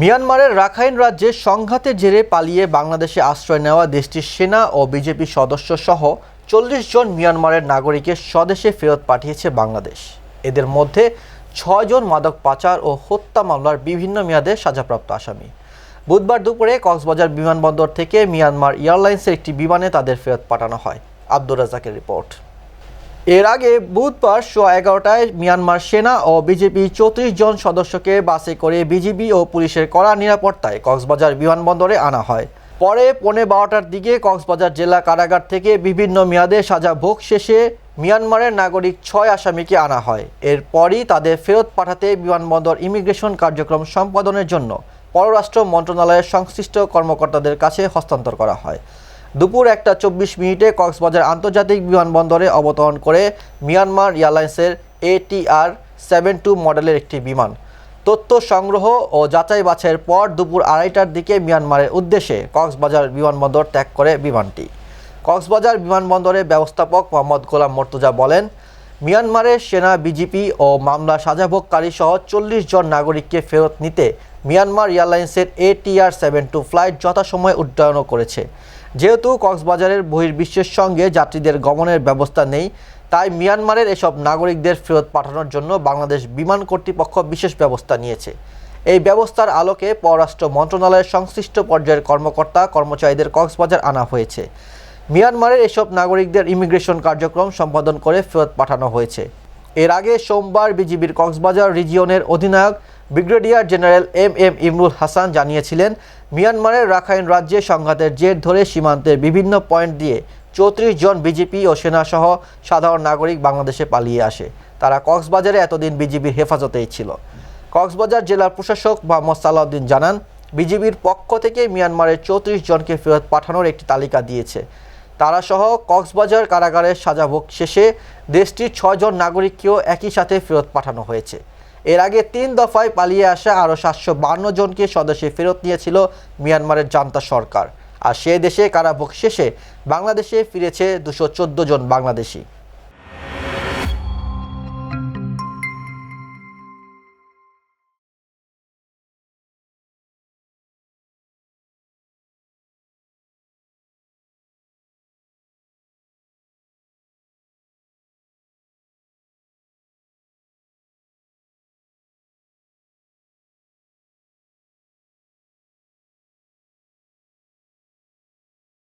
মিয়ানমারের রাখাইন রাজ্যে সংঘাতের জেরে পালিয়ে বাংলাদেশে আশ্রয় নেওয়া দেশটির সেনা ও বিজেপি সদস্য সহ চল্লিশ জন মিয়ানমারের নাগরিককে স্বদেশে ফেরত পাঠিয়েছে বাংলাদেশ। এদের মধ্যে ছয়জন মাদক পাচার ও হত্যা মামলার বিভিন্ন মেয়াদে সাজাপ্রাপ্ত আসামি। বুধবার দুপুরে কক্সবাজার বিমানবন্দর থেকে মিয়ানমার এয়ারলাইন্সের একটি বিমানে তাদের ফেরত পাঠানো হয়। আব্দুর রাজাকের রিপোর্ট। এর আগে বুধবার সোয়া এগারোটায় মিয়ানমার সেনা ও বিজেপি চৌত্রিশ জন সদস্যকে বাসে করে বিজিবি ও পুলিশের কড়া নিরাপত্তায় কক্সবাজার বিমানবন্দরে আনা হয়। পরে পৌনে বারোটার দিকে কক্সবাজার জেলা কারাগার থেকে বিভিন্ন মেয়াদে সাজা ভোগ শেষে মিয়ানমারের নাগরিক ছয় আসামিকে আনা হয়। এরপরই তাদের ফেরত পাঠাতে বিমানবন্দর ইমিগ্রেশন কার্যক্রম সম্পাদনের জন্য পররাষ্ট্র মন্ত্রণালয়ের সংশ্লিষ্ট কর্মকর্তাদের কাছে হস্তান্তর করা হয়। দুপুর একটা চব্বিশ মিনিটে কক্সবাজার আন্তর্জাতিক বিমানবন্দরে অবতরণ করে মিয়ানমার এয়ারলাইন্সের এটিআর সেভেন টু মডেলের একটি বিমান। তথ্য সংগ্রহ ও যাচাই বাছাইয়ের পর দুপুর আড়াইটার দিকে মিয়ানমারের উদ্দেশ্যে কক্সবাজার বিমানবন্দর ত্যাগ করে বিমানটি। কক্সবাজার বিমানবন্দরের ব্যবস্থাপক মোহাম্মদ গোলাম মর্তুজা বলেন মিয়ানমারের সেনা, বিজিপি ও মামলা সাজাভোগকারী সহ চল্লিশ জন নাগরিককে ফেরত নিতে মিয়ানমার এয়ারলাইন্সের এটিআর সেভেন টু ফ্লাইট যথাসময়ে উড্ডয়নও করেছে। যেহেতু কক্সবাজারের বহির্বিশ্বের সঙ্গে যাত্রীদের গমনের ব্যবস্থা নেই, তাই মিয়ানমারের এসব নাগরিকদের ফেরত পাঠানোর জন্য বাংলাদেশ বিমান কর্তৃপক্ষ বিশেষ ব্যবস্থা নিয়েছে। এই ব্যবস্থার আলোকে পররাষ্ট্র মন্ত্রণালয়ের সংশ্লিষ্ট পর্যায়ের কর্মকর্তা, কর্মচারীদের কক্সবাজার আনা হয়েছে। মিয়ানমারের এসব নাগরিকদের ইমিগ্রেশন কার্যক্রম সম্পাদন করে ফেরত পাঠানো হয়েছে। এর আগে সোমবার বিজিবির কক্সবাজার রিজিয়নের অধিনায়ক brigadier general M M Imrul Hasan জানিয়েছিলেন, মিয়ানমারের রাখাইন রাজ্যে সংঘাতের জের ধরে সীমান্তের বিভিন্ন পয়েন্ট দিয়ে চৌত্রিশ জন বিজেপি ও সেনাসহ সাধারণ নাগরিক বাংলাদেশে পালিয়ে আসে। তারা কক্সবাজারে এতদিন বিজিবির হেফাজতেই ছিল। কক্সবাজার জেলার প্রশাসক মোহাম্মদ সালাউদ্দিন জানান বিজিবির পক্ষ থেকে মিয়ানমারের চৌত্রিশ জনকে ফেরত পাঠানোর একটি তালিকা দিয়েছে। তারা সহ কক্সবাজার কারাগারের সাজাভোগ শেষে দেশটির ছয়জন নাগরিককেও একই সাথে ফেরত পাঠানো হয়েছে। এর আগে তিন দফায় পালিয়ে আসা আরও সাতশো বান্ন জনকে স্বদেশে ফেরত নিয়েছিল মিয়ানমারের জান্তা সরকার। আর সে দেশে কারাভোগ শেষে বাংলাদেশে ফিরেছে দুশো জন বাংলাদেশি।